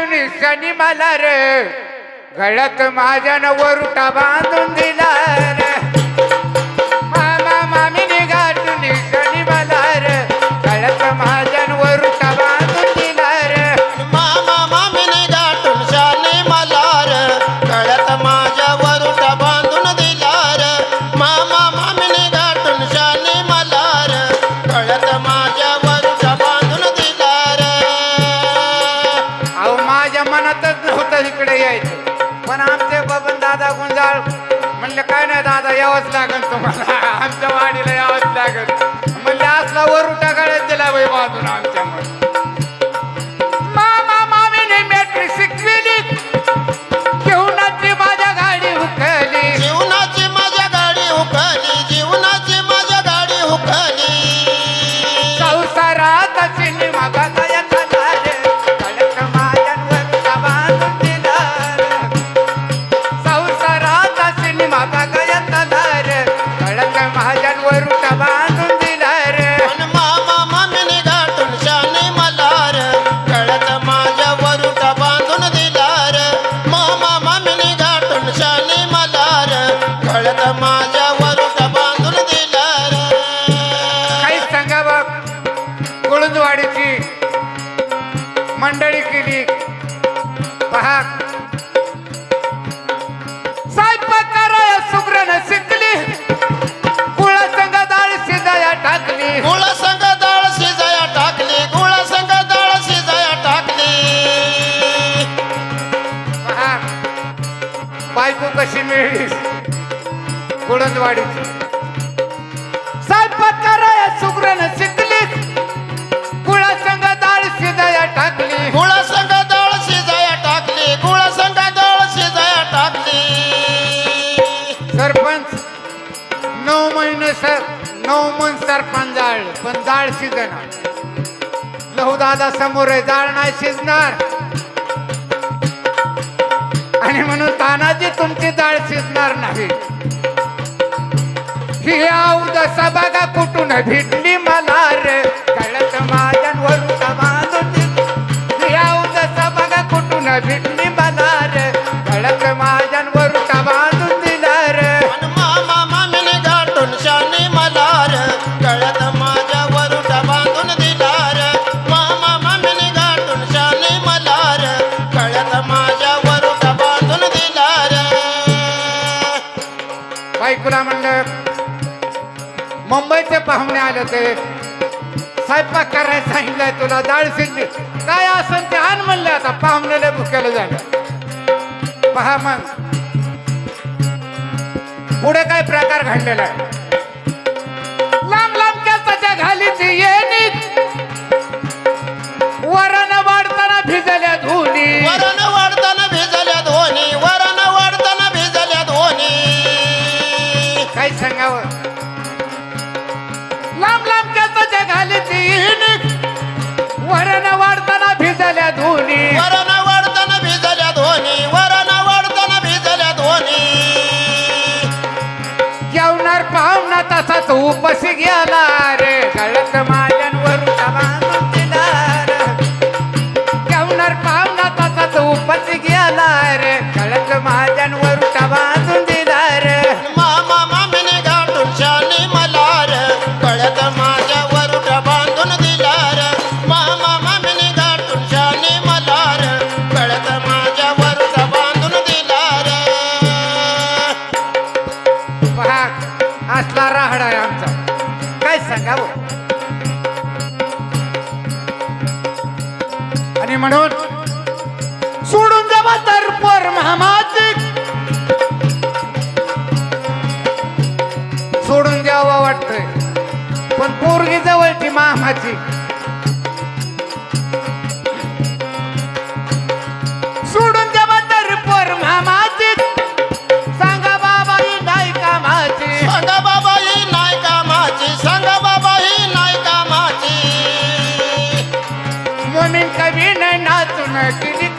बांधून शनी मला रे गळ्यात माझ्या नवरुटा बांधून दिला रे. यावंच आमच्या वाडीला यावंच लागेल. म्हणजे असला वर उठा गळ्यात दिला बाई बाजूला आमच्या. गळ्यात कुळुंदवाडीची स्वयंपाक कराया सुग्रण शिकली. कुळा संग डाळ शिजाया टाकली. गुळ संग डाळ शिजाया टाकली. गुळ संग डाळ शिजाया टाकली. सरपंच नऊ महिने सर नऊ मन सरपंच जाळ पण जाळ शिजणार. लहू दादा समोर आहे जाळ नाही शिजणार. आणि म्हणून तानाजी तुमची डाळ औदसा बघा कुठून भेटली मला रे कळत माझ्यांवर बांधून दिली. ही औदसा बघा कुठून भेटली मला रे कळत माझ्यांवर बांधून दिला रे मामा मामीने गाठून शाने मलार. गळ्यात माझ्या वरुटा बांधून दिला र मामा मामीने गाठून शाने मलार. गळ्यात माझ्या वरुटा बांधून दिला र बायकोला म्हणलं मुंबईचे पाहुणे आले ते. स्वयंपाक करायला सांगितलंय तुला डाळ शिजली. काय असेल ते आण म्हणलं आता पाहुण्याला भुकेलं झालं. पहा मग. पुढे काय प्रकार घडलेला आहे? लांब लांब केसाच्या घालीची येणी. वरण वाढताना भिजल्या धुनी. वरण वाढताना भिजल्या धोनी वरण वाढताना भिजल्या धोनी. काय सांगावं? वरण वाढताना भिजल्या धुनी वरण वाढताना भिजल्या धोनी वरण वाढताना भिजल्या धोनी जेवणार पाहुणा तसा तो उपसी गेला रे गळत माझ्यांवर असला राहडा आहे आमचा. काय सांगावं हो? आणि म्हणून सोडून जावा तर पर सोडून द्यावा वाटतंय. पण पोरगी जवळची मामाची कवी नाचून केली